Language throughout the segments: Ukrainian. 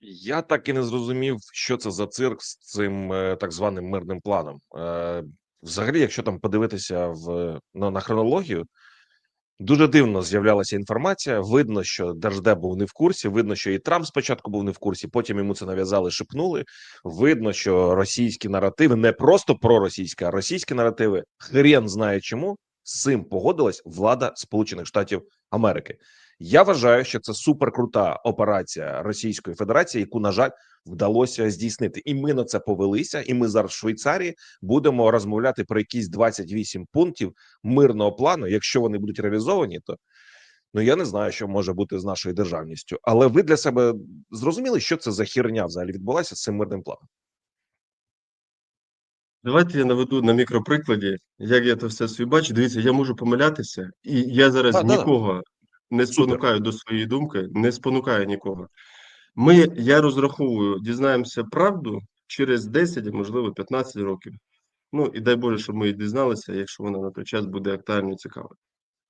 Я так і не зрозумів, що це за цирк з цим е, так званим мирним планом. Е, взагалі, якщо там подивитися в ну, на хронологію, дуже дивно з'являлася інформація. Видно, що Держдеп був не в курсі. Видно, що і Трамп спочатку був не в курсі. Потім йому це нав'язали, шепнули. Видно, що російські наративи не просто проросійські, а російські наративи. Хрен знає чому з цим погодилась влада Сполучених Штатів Америки. Я вважаю, що це суперкрута операція Російської Федерації, яку на жаль вдалося здійснити, і ми на це повелися. І ми зараз в Швейцарії будемо розмовляти про якісь 28 пунктів мирного плану. Якщо вони будуть реалізовані, то ну я не знаю, що може бути з нашою державністю. Але ви для себе зрозуміли, що це за херня взагалі відбулася з цим мирним планом? Давайте я наведу на мікроприкладі, як я це все собі бачу. Дивіться, я можу помилятися, і я зараз Да, да. Не спонукаю до своєї думки, не спонукаю нікого. Ми, я розраховую, дізнаємося правду через 10, можливо 15 років. Ну і дай Боже, щоб ми її дізналися, якщо вона на той час буде актуально цікава.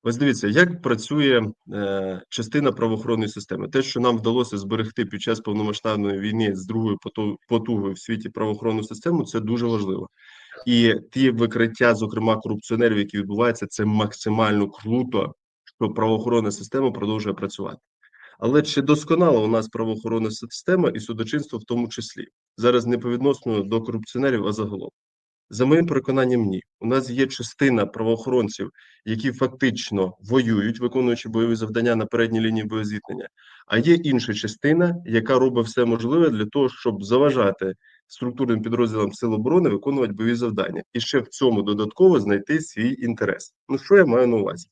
Ось дивіться, як працює е, частина правоохоронної системи. Те, що нам вдалося зберегти під час повномасштабної війни з другою поту- потугою в світі правоохоронну систему, це дуже важливо. І ті викриття, зокрема корупціонерів, які відбуваються, це максимально круто, що правоохоронна система продовжує працювати. Але чи досконала у нас правоохоронна система і судочинство в тому числі? Зараз не по відносно до корупціонерів, а загалом. За моїм переконанням, ні. У нас є частина правоохоронців, які фактично воюють, виконуючи бойові завдання на передній лінії боєзіткнення. А є інша частина, яка робить все можливе для того, щоб заважати структурним підрозділам Сил оборони виконувати бойові завдання, і ще в цьому додатково знайти свій інтерес. Ну що я маю на увазі?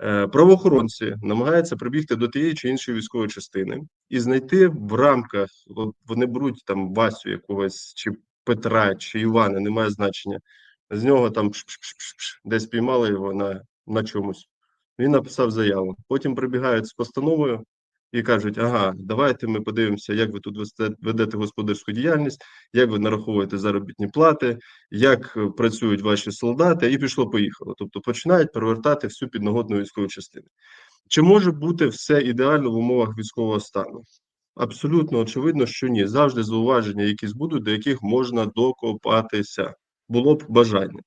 Е, Правоохоронці намагаються прибігти до тієї чи іншої військової частини і знайти в рамках, от вони беруть там Васю якогось, чи Петра, чи Івана, немає значення. З нього там десь піймали його на, на чомусь. Він написав заяву. Потім прибігають з постановою і кажуть: ага, давайте ми подивимося, як ви тут ведете господарську діяльність, як ви нараховуєте заробітні плати, як е, працюють ваші солдати, і пішло-поїхало. Тобто починають перевертати всю підноготну військову частину. Чи може бути все ідеально в умовах військового стану? Абсолютно очевидно, що ні. Завжди зауваження якісь будуть, до яких можна докопатися. Було б бажання.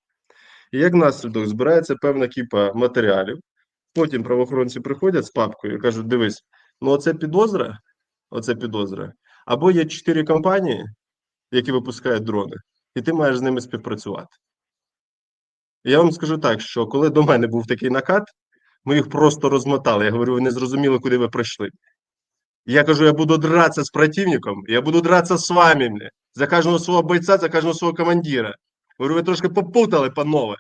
І як наслідок збирається певна кіпа матеріалів. Потім правоохоронці приходять з папкою і кажуть: дивись, ну оце підозра, оце підозра. Або є чотири компанії, які випускають дрони, і ти маєш з ними співпрацювати. Я вам скажу так, що коли до мене був такий накат, ми їх просто розмотали. Я говорю, ви не зрозуміли, куди ви прийшли. Я кажу, я буду драться з противником, я буду драться з вами, бля. за кожного свого бойця, за кожного свого командира. Говорю, ви трошки попутали, панове.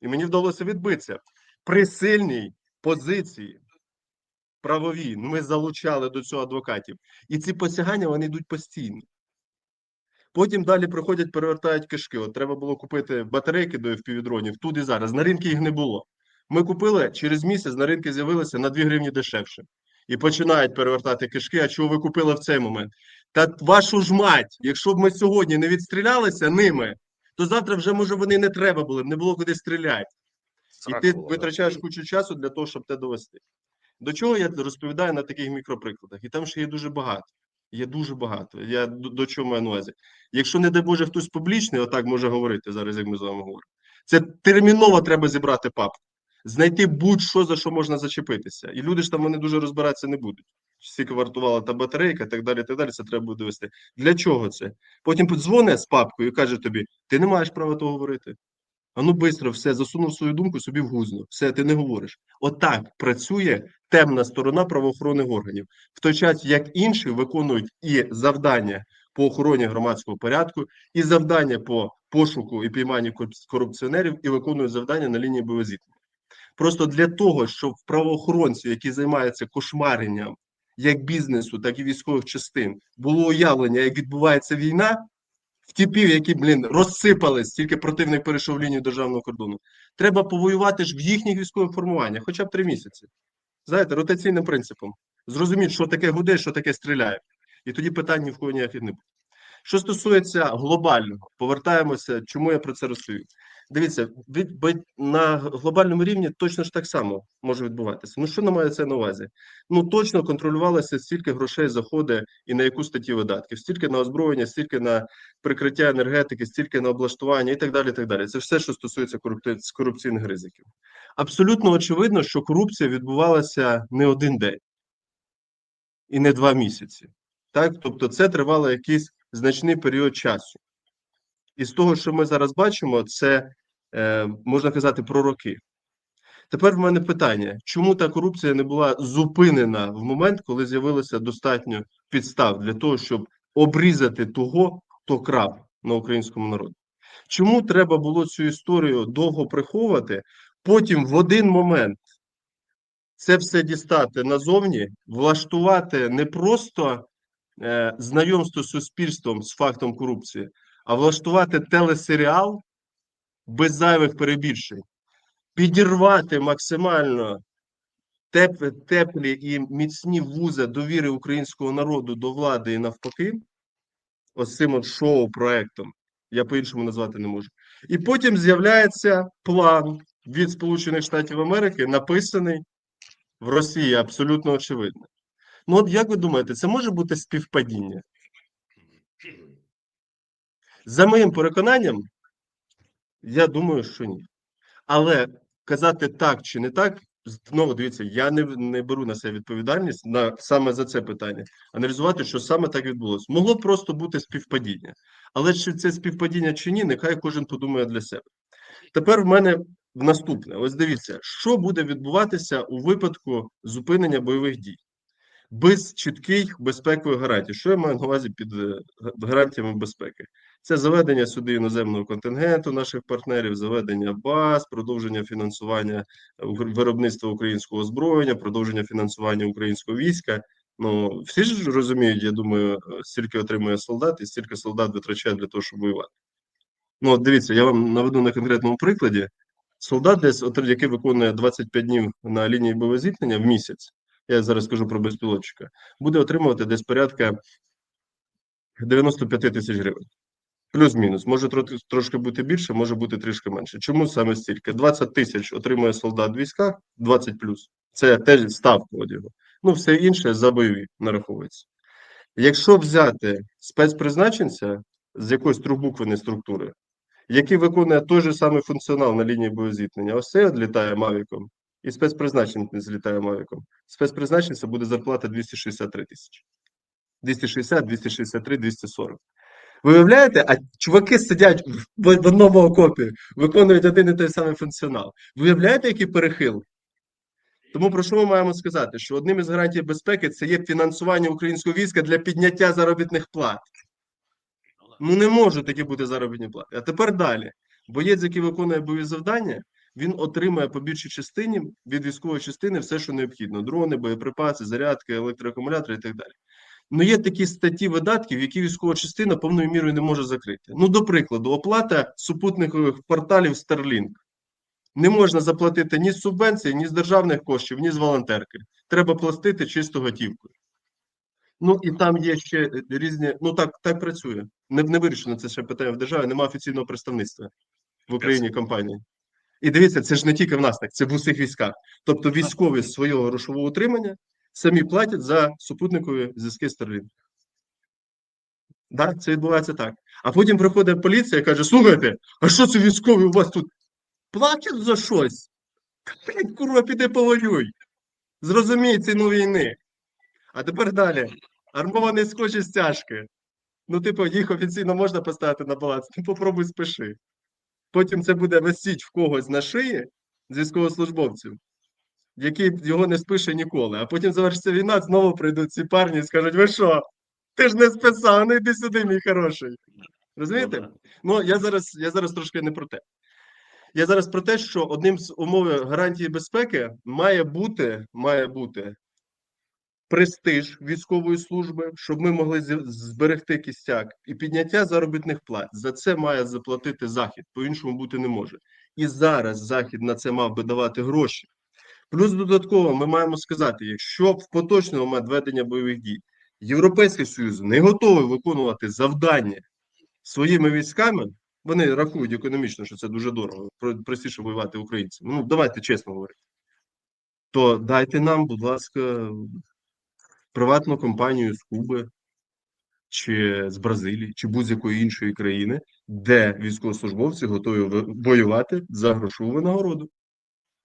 І мені вдалося відбитися. При сильній позиції правовій, ну, ми залучали до цього адвокатів. І ці посягання вони йдуть постійно. Потім далі приходять, перевертають кишки. От треба було купити батарейки до FPV-дронів тут і зараз. На ринку їх не було. Ми купили через місяць на ринку з'явилися на 2 гривні дешевше. І починають перевертати кишки. А чого ви купили в цей момент? Та вашу ж мать, якщо б ми сьогодні не відстрілялися ними, то завтра вже може вони не треба були, не було куди стріляти. І ти витрачаєш кучу часу для того, щоб те довести. До чого я розповідаю на таких мікроприкладах? І там ще є дуже багато. Є дуже багато. Я до, до чого маю на увазі. Якщо, не дай Боже, хтось публічний, отак може говорити зараз, як ми з вами говоримо. Це терміново треба зібрати папку, знайти будь-що, за що можна зачепитися. І люди ж там вони дуже розбиратися не будуть. Скільки вартувала та батарейка, так далі, так далі, це треба буде довести. Для чого це? Потім подзвонить з папкою і каже тобі: ти не маєш права того говорити. А ну бистро, все, засунув свою думку собі в гузно. Все, ти не говориш. Отак працює темна сторона правоохоронних органів, в той час як інші виконують і завдання по охороні громадського порядку, і завдання по пошуку і пійманню корупц- корупціонерів, і виконують завдання на лінії боєзіткнення. Просто для того, щоб в правоохоронців, які займаються кошмаренням як бізнесу, так і військових частин, було уявлення, як відбувається війна, в типів, які, блін, розсипались, тільки противник перейшов лінію державного кордону. Треба повоювати ж в їхніх військових формуваннях, хоча б три місяці. Знаєте, ротаційним принципом. Зрозуміть, що таке гуде, що таке стріляє. І тоді питань ні в кого ніяких не буде. Що стосується глобального, повертаємося, чому я про це розповів. Дивіться, від, на глобальному рівні точно ж так само може відбуватися. Ну що має це на увазі? Ну точно контролювалося, стільки грошей заходить і на яку статтю видатків, стільки на озброєння, стільки на прикриття енергетики, стільки на облаштування і так далі. і так далі. Це все, що стосується корупційних ризиків. Абсолютно очевидно, що корупція відбувалася не один день і не два місяці. Так, тобто, це тривало якийсь значний період часу. І з того, що ми зараз бачимо, це е, можна казати про роки. Тепер в мене питання: чому та корупція не була зупинена в момент, коли з'явилося достатньо підстав для того, щоб обрізати того, хто крав на українському народі? Чому треба було цю історію довго приховувати, потім в один момент це все дістати назовні, влаштувати не просто е, знайомство з суспільством з фактом корупції, а влаштувати телесеріал без зайвих перебільшень, підірвати максимально теплі, теплі і міцні вузи довіри українського народу до влади і навпаки, ось цим от шоу-проектом, я по-іншому назвати не можу. І потім з'являється план від Сполучених Штатів Америки, написаний в Росії, абсолютно очевидно. Ну, от як ви думаєте, це може бути співпадіння? За моїм переконанням, я думаю, що ні. Але казати так чи не так, знову дивіться, я не, не беру на себе відповідальність на саме за це питання. Аналізувати, що саме так відбулося. Могло просто бути співпадіння. Але чи це співпадіння чи ні, нехай кожен подумає для себе. Тепер в мене наступне: ось дивіться, що буде відбуватися у випадку зупинення бойових дій без чітких безпекових гарантій. Що я маю на увазі під е, гарантіями безпеки? Це заведення сюди іноземного контингенту наших партнерів, заведення баз, продовження фінансування е, виробництва українського озброєння, продовження фінансування українського війська. Ну всі ж розуміють, я думаю, е, стільки отримує солдат, і стільки солдат витрачає для того, щоб воювати. Ну, от дивіться, я вам наведу на конкретному прикладі. Солдат, десь, який виконує 25 днів на лінії бойового зіткнення в місяць, я зараз скажу про безпілотчика, буде отримувати десь порядка 95 тисяч гривень. Плюс-мінус. Може трошки бути більше, може бути трішки менше. Чому саме стільки? 20 тисяч отримує солдат в військах, 20 плюс. Це теж ставка одягу. Ну, все інше за бойові нараховується. Якщо взяти спецпризначенця з якоїсь трьохбуквеної структури, який виконує той же самий функціонал на лінії боєзіткнення, ось цей відлітає мавіком, і спецпризначенець злітає мавіком. Спецпризначенця буде зарплата 263 тисячі. 260, 263, 240. Ви уявляєте, а чуваки сидять в, одному окопі, виконують один і той самий функціонал. Ви уявляєте, який перехил? Тому про що ми маємо сказати? Що одним із гарантій безпеки це є фінансування українського війська для підняття заробітних плат. Ну не можуть такі бути заробітні плати. А тепер далі. Боєць, який виконує бойові завдання, він отримує по більшій частині від військової частини все, що необхідно: дрони, боєприпаси, зарядки, електроакумулятори і так далі. Ну, є такі статті видатків, які військова частина повною мірою не може закрити. Ну, до прикладу, оплата супутникових порталів Starlink. Не можна заплатити ні з субвенції, ні з державних коштів, ні з волонтерки. Треба платити чисто готівкою. Ну і там є ще різні. Ну так так працює. Не, не вирішено це ще питання в державі, немає офіційного представництва в Україні компанії. І дивіться, це ж не тільки в нас так, це в усіх військах. Тобто військові з свого грошового утримання самі платять за супутникові зв'язки Starlink. Да, це відбувається так. А потім приходить поліція і каже: слухайте, а що це військові у вас тут платять за щось? Блядь, курва, піди повоюй. Зрозумій ціну війни. А тепер далі. Армований скотч стяжки. Ну, типу, їх офіційно можна поставити на баланс. Ну, попробуй спиши. Потім це буде висіть в когось на шиї з військовослужбовців, який його не спише ніколи. А потім завершиться війна, знову прийдуть ці парні і скажуть: ви що? Ти ж не списав, ну йди сюди, мій хороший. Розумієте? Ну, я зараз, я зараз трошки не про те. Я зараз про те, що одним з умов гарантії безпеки має бути, має бути престиж військової служби, щоб ми могли зберегти кістяк, і підняття заробітних плат. За це має заплатити захід, по-іншому бути не може. І зараз захід на це мав би давати гроші. Плюс додатково ми маємо сказати, якщо в поточний момент ведення бойових дій Європейський Союз не готовий виконувати завдання своїми військами, Вони рахують економічно, що це дуже дорого, про- простіше воювати українцям. Ну, давайте чесно говорити. То дайте нам, будь ласка, приватну компанію з Куби чи з Бразилії, чи будь-якої іншої країни, де військовослужбовці готові воювати за грошову винагороду.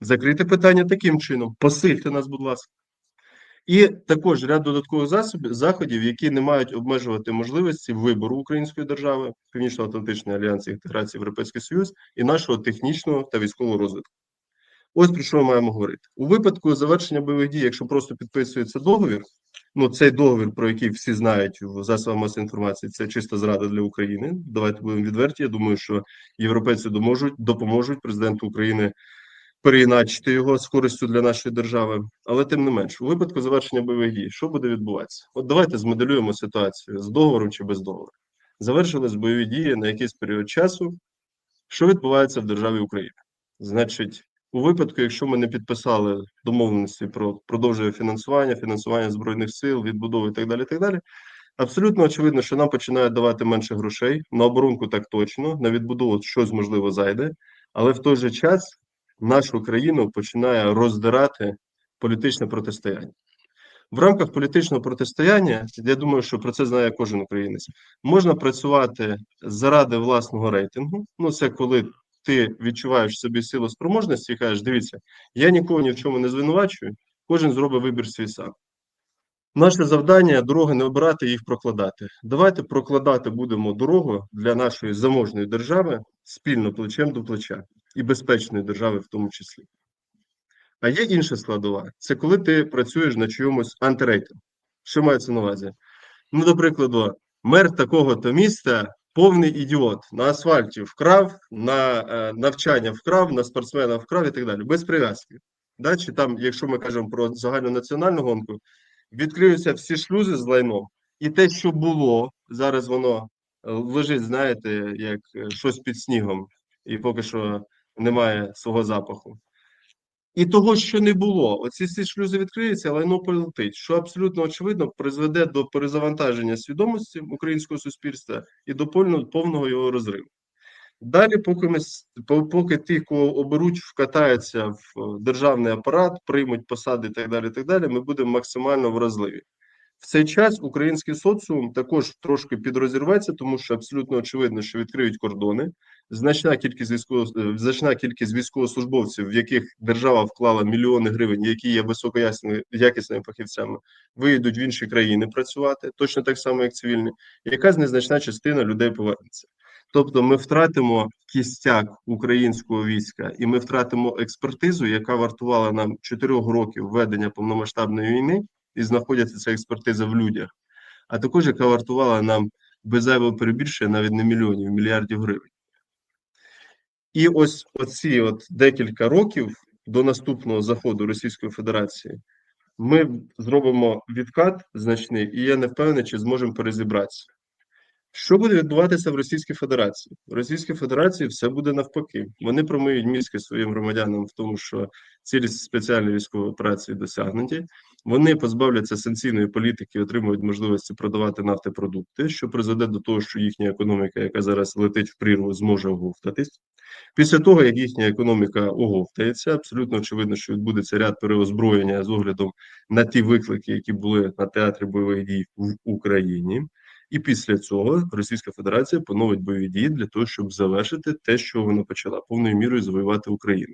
Закрити питання таким чином. Посильте нас, будь ласка. І також ряд додаткових засобів, заходів, які не мають обмежувати можливості вибору української держави, Північно-Атлантичної альянсу інтеграції Європейський Союз і нашого технічного та військового розвитку. Ось про що ми маємо говорити. У випадку завершення бойових дій, якщо просто підписується договір, ну цей договір, про який всі знають в засобах масової інформації, це чиста зрада для України. Давайте будемо відверті. Я думаю, що європейці доможуть, допоможуть президенту України переіначити його з користю для нашої держави. Але тим не менш, у випадку завершення бойових дій, що буде відбуватися? От давайте змоделюємо ситуацію з договором чи без договору. Завершились бойові дії на якийсь період часу. Що відбувається в державі Україна? Значить, у випадку, якщо ми не підписали домовленості про продовження фінансування, фінансування збройних сил, відбудови і так далі, так далі. Абсолютно очевидно, що нам починають давати менше грошей на оборонку так точно, на відбудову щось можливо зайде, але в той же час нашу країну починає роздирати політичне протистояння. В рамках політичного протистояння, я думаю, що про це знає кожен українець. Можна працювати заради власного рейтингу. Ну, це коли ти відчуваєш собі силу спроможності і кажеш: дивіться, я нікого ні в чому не звинувачую, кожен зробить вибір свій сам. Наше завдання дороги не обирати, їх прокладати. Давайте прокладати будемо дорогу для нашої заможної держави спільно плечем до плеча і безпечної держави в тому числі. А є інша складова: це коли ти працюєш на чомусь антирейтингу. Що мається на увазі? Ну, до прикладу, мер такого-то міста повний ідіот. На асфальті вкрав, на е, навчання вкрав, на спортсмена вкрав і так далі. Без прив'язки. Да? Чи там, якщо ми кажемо про загальнонаціональну гонку, відкриються всі шлюзи з лайном, і те, що було, зараз воно е, лежить, знаєте, як е, щось під снігом, і поки що немає свого запаху. І того, що не було, оці всі шлюзи відкриються, лайно полетить, що абсолютно очевидно призведе до перезавантаження свідомості українського суспільства і до повного, його розриву. Далі, поки ми поки ті, кого оберуть, вкатаються в е, державний апарат, приймуть посади і так далі, і так далі, ми будемо максимально вразливі. В цей час український соціум також трошки підрозірветься, тому що абсолютно очевидно, що відкриють кордони. Значна кількість військово е, значна кількість військовослужбовців, в яких держава вклала мільйони гривень, які є високоякісними якісними фахівцями, виїдуть в інші країни працювати, точно так само, як цивільні. Якась незначна частина людей повернеться. Тобто, ми втратимо кістяк українського війська, і ми втратимо експертизу, яка вартувала нам 4 років ведення повномасштабної війни, і знаходиться ця експертиза в людях, а також яка вартувала нам без зайвого перебільшення навіть не мільйонів, мільярдів гривень. І ось оці от декілька років до наступного заходу Російської Федерації ми зробимо відкат значний, і я не впевнений, чи зможемо перезібратися. Що буде відбуватися в Російській Федерації? В Російській Федерації все буде навпаки. Вони промиють мізки своїм громадянам в тому, що цілі спеціальної військової операції досягнуті. Вони позбавляться санкційної політики, отримують можливості продавати нафтопродукти, що призведе до того, що їхня економіка, яка зараз летить в прірву, зможе оговтатись. Після того, як їхня економіка оговтається, абсолютно очевидно, що відбудеться ряд переозброєння з оглядом на ті виклики, які були на театрі бойових дій в Україні. І після цього Російська Федерація поновить бойові дії для того, щоб завершити те, що вона почала повною мірою завоювати Україну.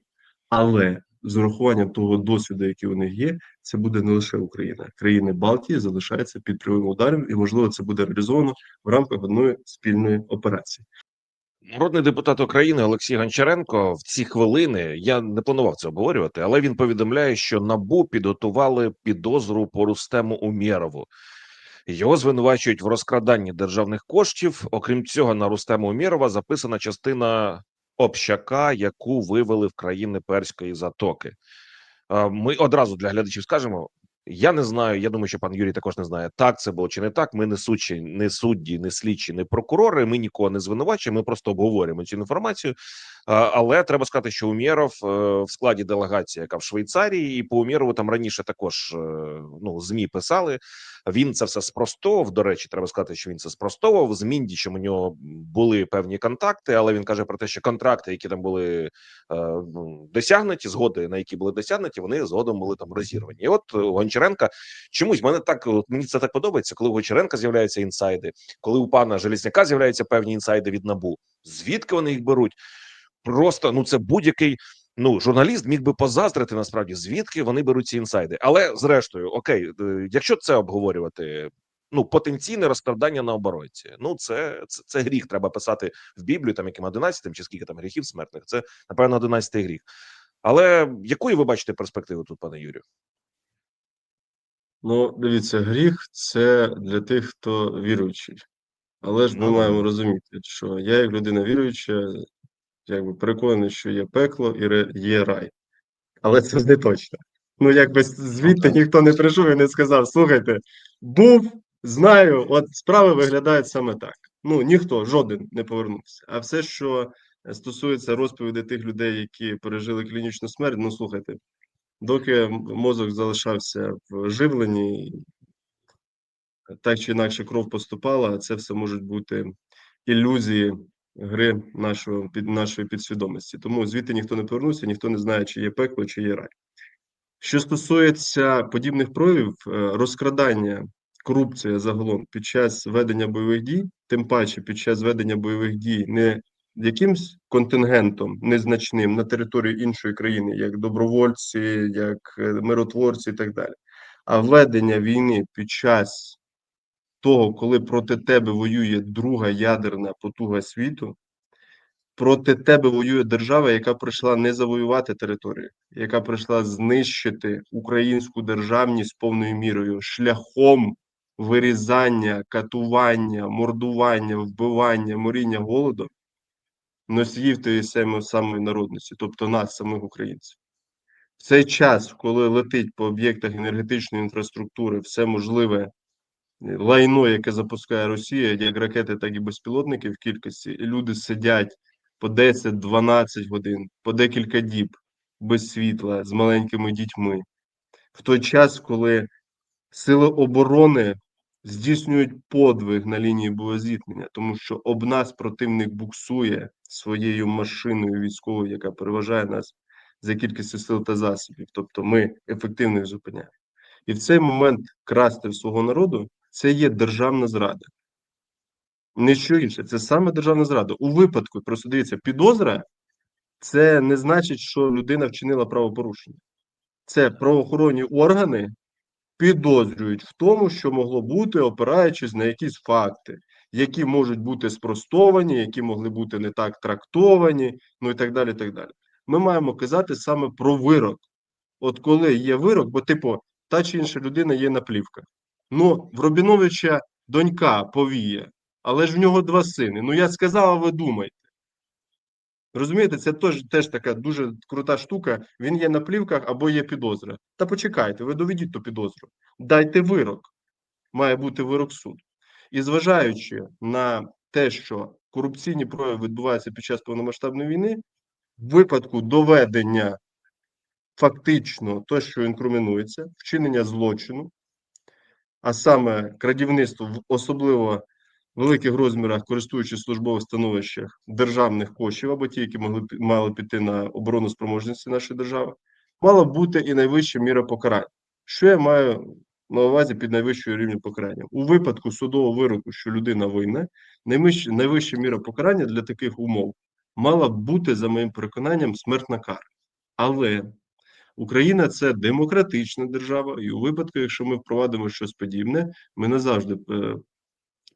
Але з урахуванням того досвіду, який у них є, це буде не лише Україна. Країни Балтії залишаються під прямим ударом, і можливо це буде реалізовано в рамках одної спільної операції. Народний депутат України Олексій Гончаренко в ці хвилини я не планував це обговорювати, але він повідомляє, що набу підготували підозру по Рустему Умєрову. Його звинувачують в розкраданні державних коштів. Окрім цього, на Рустема Умєрова записана частина общака, яку вивели в країни перської затоки. Е, Ми одразу для глядачів скажемо. Я не знаю. Я думаю, що пан Юрій також не знає, так це було чи не так. Ми не судчі, не судді, не слідчі, не прокурори. Ми нікого не звинувачуємо. Ми просто обговорюємо цю інформацію. Але треба сказати, що Умєров е, в складі делегації, яка в Швейцарії, і по Умєрову там раніше також е, ну змі писали. Він це все спростовував. До речі, треба сказати, що він це спростовував з Міндічем. У нього були певні контакти, але він каже про те, що контракти, які там були е, ну, досягнуті, згоди на які були досягнуті, вони згодом були там розірвані. І от е, у Гончаренка чомусь мене так мені це так подобається, коли у Гончаренка з'являються інсайди, коли у пана Железняка з'являються певні інсайди від набу. Звідки вони їх беруть? Просто ну це будь-який. Ну, журналіст міг би позаздрити насправді, звідки вони беруть ці інсайди. Але зрештою, окей, е, якщо це обговорювати, ну потенційне розкрадання на оборонці. Ну, це, це це гріх. Треба писати в Біблію, там яким 11 чи скільки там гріхів смертних. Це напевно 11 гріх. Але якої ви бачите перспективи тут, пане Юрію? Ну, дивіться, гріх це для тих, хто віруючий. Але ж ми Ну, маємо розуміти, що я, як людина віруюча, якби переконаний, що є пекло і є рай. Але це не точно. Ну, якби звідти ніхто не прийшов і не сказав: слухайте, був, знаю, от справи виглядають саме так. Ну, ніхто, жоден не повернувся. А все, що стосується розповідей тих людей, які пережили клінічну смерть, ну слухайте, доки мозок залишався в живленні, так чи інакше кров поступала, це все можуть бути ілюзії гри нашого під нашої підсвідомості. Тому звідти ніхто не повернувся, ніхто не знає, чи є пекло, чи є рай. Що стосується подібних проявів, е, розкрадання, корупція загалом під час ведення бойових дій, тим паче під час ведення бойових дій не якимсь контингентом незначним на території іншої країни, як добровольці, як е, миротворці і так далі, а ведення війни під час того, коли проти тебе воює друга ядерна потуга світу, проти тебе воює держава, яка прийшла не завоювати територію, яка прийшла знищити українську державність повною мірою шляхом вирізання, катування, мордування, вбивання, моріння голодом носіїв тієї самої народності, тобто нас, самих українців. В цей час, коли летить по об'єктах енергетичної інфраструктури все можливе лайно, яке запускає Росія, як ракети, так і безпілотники в кількості, і люди сидять по 10-12 годин, по декілька діб без світла з маленькими дітьми. В той час, коли сили оборони здійснюють подвиг на лінії боєзіткнення, тому що об нас противник буксує своєю машиною військовою, яка переважає нас за кількістю сил та засобів. Тобто ми ефективно їх зупиняємо. І в цей момент красти в свого народу це є державна зрада. Не що інше, це саме державна зрада. У випадку, просто дивіться, підозра це не значить, що людина вчинила правопорушення. Це правоохоронні органи підозрюють в тому, що могло бути, опираючись на якісь факти, які можуть бути спростовані, які могли бути не так трактовані, ну і так далі. так далі. Ми маємо казати саме про вирок. От коли є вирок, бо, типу, та чи інша людина є на плівках. Ну, в Робіновича донька повіє, але ж в нього два сини. Ну, я сказав, а ви думайте. Розумієте, це теж, теж така дуже крута штука. Він є на плівках або є підозра. Та почекайте, ви доведіть ту підозру. Дайте вирок. Має бути вирок суду. І зважаючи на те, що корупційні прояви відбуваються під час повномасштабної війни, в випадку доведення фактично то, що інкримінується, вчинення злочину, а саме крадівництво в особливо великих розмірах, користуючись службових становищах державних коштів або ті, які могли мали піти на оборону спроможності нашої держави, мала бути і найвища міра покарання. Що я маю на увазі під найвищою рівнем покарання? У випадку судового вироку, що людина винна, найвища, найвища міра покарання для таких умов мала б бути, за моїм переконанням, смертна кара. Але Україна це демократична держава, і у випадку, якщо ми впровадимо щось подібне, ми назавжди е,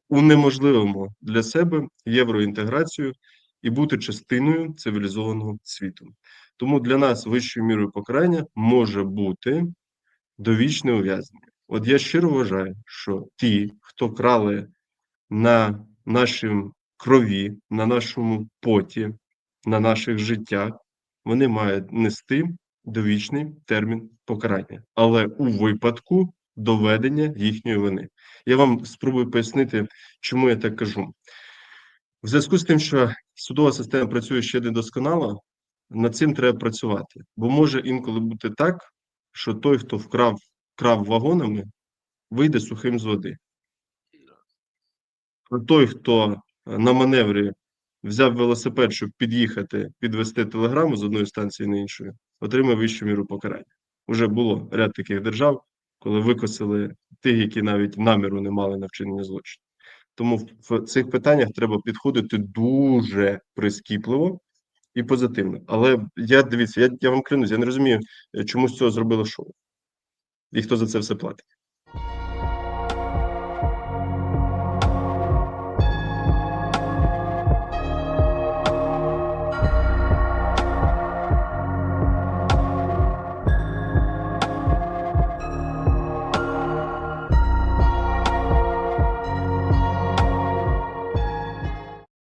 унеможливимо для себе євроінтеграцію і бути частиною цивілізованого світу. Тому для нас вищою мірою покарання може бути довічне ув'язнення. От я щиро вважаю, що ті, хто крали на нашій крові, на нашому поті, на наших життях, вони мають нести довічний термін покарання, але у випадку доведення їхньої вини. Я вам спробую пояснити, чому я так кажу. В зв'язку з тим, що судова система працює ще недосконало, над цим треба працювати. Бо може інколи бути так, що той, хто вкрав крав вагонами, вийде сухим з води. Той, хто е, на маневрі взяв велосипед, щоб під'їхати, підвести телеграму з одної станції на іншу, отримає вищу міру покарання. Уже було ряд таких держав, коли викосили тих, які навіть наміру не мали на вчинення злочину. Тому в- в цих питаннях треба підходити дуже прискіпливо і позитивно. Але я дивіться, я, я вам клянусь, я не розумію, е, чому з цього зробили шоу. І хто за це все платить.